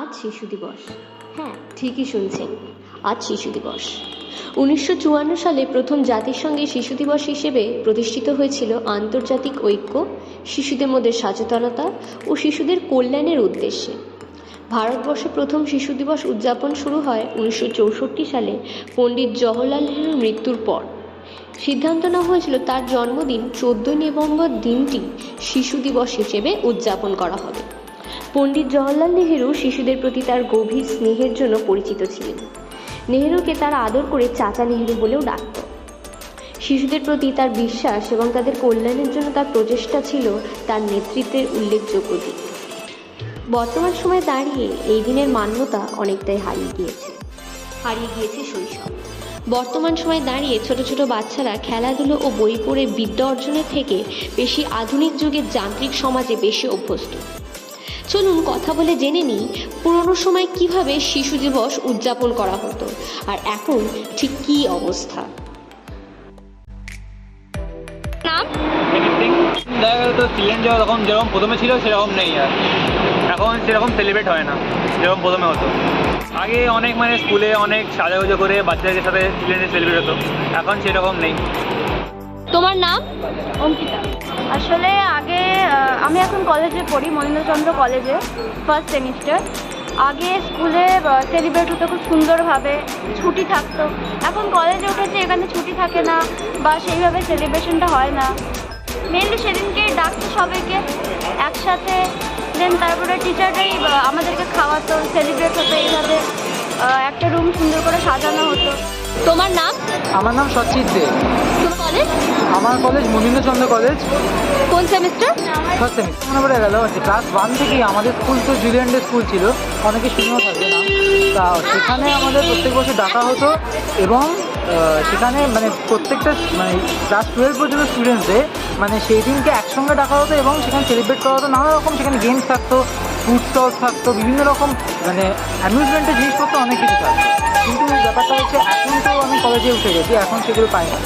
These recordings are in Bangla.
আজ শিশু দিবস। হ্যাঁ ঠিকই শুনছেন আজ শিশু দিবস। উনিশশো চুয়ান্ন সালে প্রথম জাতিসংঘে শিশু দিবস হিসেবে প্রতিষ্ঠিত হয়েছিল আন্তর্জাতিক ঐক্য, শিশুদের মধ্যে সচেতনতা ও শিশুদের কল্যাণের উদ্দেশ্যে। ভারতবর্ষে প্রথম শিশু দিবস উদযাপন শুরু হয় উনিশশো চৌষট্টি সালে পণ্ডিত জওহরলাল নেহরুর মৃত্যুর পর। সিদ্ধান্ত নেওয়া হয়েছিল তার জন্মদিন চোদ্দই নভেম্বর দিনটি শিশু দিবস হিসেবে উদযাপন করা হবে। পণ্ডিত জওহরলাল নেহেরু শিশুদের প্রতি তার গভীর স্নেহের জন্য পরিচিত ছিলেন। নেহেরুকে তার আদর করে চাচা নেহেরু বলেও ডাকত। শিশুদের প্রতি তার বিশ্বাস এবং তাদের কল্যাণের জন্য তার প্রচেষ্টা ছিল তার নেতৃত্বের উল্লেখযোগ্য দিক। বর্তমান সময়ে দাঁড়িয়ে এই দিনের মান্যতা অনেকটাই হারিয়ে গিয়েছে। হারিয়ে গিয়েছে শৈশব। বর্তমান সময়ে দাঁড়িয়ে ছোট ছোট বাচ্চারা খেলাধুলো ও বই পড়ে বিদ্যা অর্জনের থেকে বেশি আধুনিক যুগের যান্ত্রিক সমাজে বেশি অভ্যস্ত। চলুন কথা বলে জেনে নিই পুরনো সময় কীভাবে শিশু দিবস উদযাপন করা হতো আর এখন ঠিক কী অবস্থা? নাম? দেখা গেল তো চিলড্রেন ডে তখন যেরকম প্রথমে ছিল সেরকম নেই আর। এখন সেরকম সেলিব্রেট হয় না যেরকম প্রথমে হতো। আগে অনেক মানে স্কুলে অনেক সাজাগুজো করে বাচ্চাদের সাথে চিলড্রেন সেলিব্রেট হতো এখন সেরকম নেই। তোমার নাম? অঙ্কিতা। আসলে আগে আমি এখন কলেজে পড়ি মনীন্দ্রচন্দ্র কলেজে ফার্স্ট সেমিস্টার আগে স্কুলে সেলিব্রেট হতো খুব সুন্দরভাবে ছুটি থাকতো। এখন কলেজে উঠেছে এখানে ছুটি থাকে না বা সেইভাবে সেলিব্রেশনটা হয় না। মেনলি সেদিনকে ডাকতো সবাইকে একসাথে দেন তারপরে টিচাররাই আমাদেরকে খাওয়াতো সেলিব্রেট হতো এইভাবে একটা রুম সুন্দর করে সাজানো হতো। তোমার নাম? আমার নাম সচিত দে। তোমার কলেজ? আমার কলেজ মনীন্দ্রচন্দ্র কলেজ। কোন সেমিস্টার? ফার্স্ট সেমিস্টার মনে পড়ে গেল যে ক্লাস ওয়ান থেকেই আমাদের স্কুল তো জুলিয়ান ডে স্কুল ছিল। অনেকে শুনেও থাকবে না। তা সেখানে আমাদের প্রত্যেক বছর ডাকা হতো এবং সেখানে মানে প্রত্যেকটা মানে ক্লাস টুয়েলভ পর্যন্ত স্টুডেন্টসদের মানে সেই দিনকে একসঙ্গে ডাকা হতো এবং সেখানে সেলিব্রেট করা হতো। নানা রকম সেখানে গেমস থাকতো ফুড স্টলস থাকতো বিভিন্ন রকম মানে অ্যামিউজমেন্টের জিনিসপত্র অনেক কিছু থাকতো। কিন্তু ব্যাপারটা হচ্ছে এখন তো আমি কলেজে উঠে গেছি এখন সেগুলো পাই না।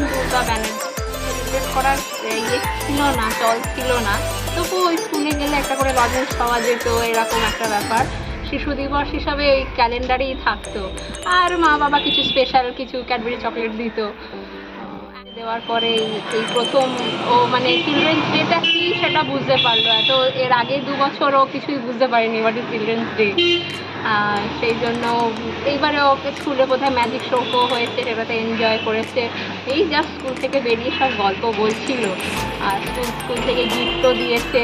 নাম দুর্গা ব্যানার্জি করার ইয়ে ছিল না, চল ছিল না। তবু ওই স্কুলে গেলে একটা করে লজেন্স পাওয়া যেত, এরকম একটা ব্যাপার। শিশু দিবস হিসাবে ওই ক্যালেন্ডারেই থাকতো। আর মা বাবা কিছু স্পেশাল কিছু ক্যাডবেরি চকলেট দিত। দেওয়ার পরে এই প্রথম, ও মানে চিলড্রেন্স ডেটা কি সেটা বুঝতে পারল এত এর আগে দু বছর ও কিছুই বুঝতে পারেনি হোয়াট ইজ চিলড্রেন্স ডে সেই জন্য এইবারে ওকে স্কুলে কোথায় ম্যাজিক শো হয়েছে, সেটাতে এনজয় করেছে। এই জাস্ট স্কুল থেকে বেরিয়ে সব গল্প বলছিল। আর স্কুল স্কুল থেকে গিফটও দিয়েছে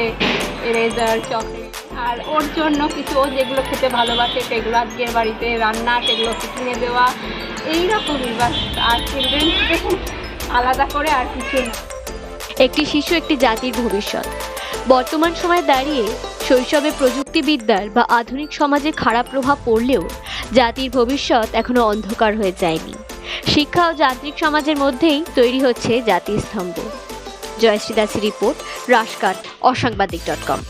রেজার চকলেট আর ওর জন্য কিছু, ও যেগুলো খেতে ভালোবাসে সেগুলো আজকের বাড়িতে রান্না, সেগুলো কিনে দেওয়া। এইরকমই বাস, আর চিলড্রেন্স দেখুন আলাদা করে আর কিছু একটি শিশু, একটি জাতির ভবিষ্যৎ। বর্তমান সময়ে দাঁড়িয়ে শৈশবে প্রযুক্তিবিদ্যার বা আধুনিক সমাজে খারাপ প্রভাব পড়লেও জাতির ভবিষ্যৎ এখনও অন্ধকার হয়ে যায়নি। শিক্ষা ও যান্ত্রিক সমাজের মধ্যেই তৈরি হচ্ছে জাতির স্তম্ভ জয়শ্রী দাসের রিপোর্ট রাশকাট অসাংবাদিক ডট কম।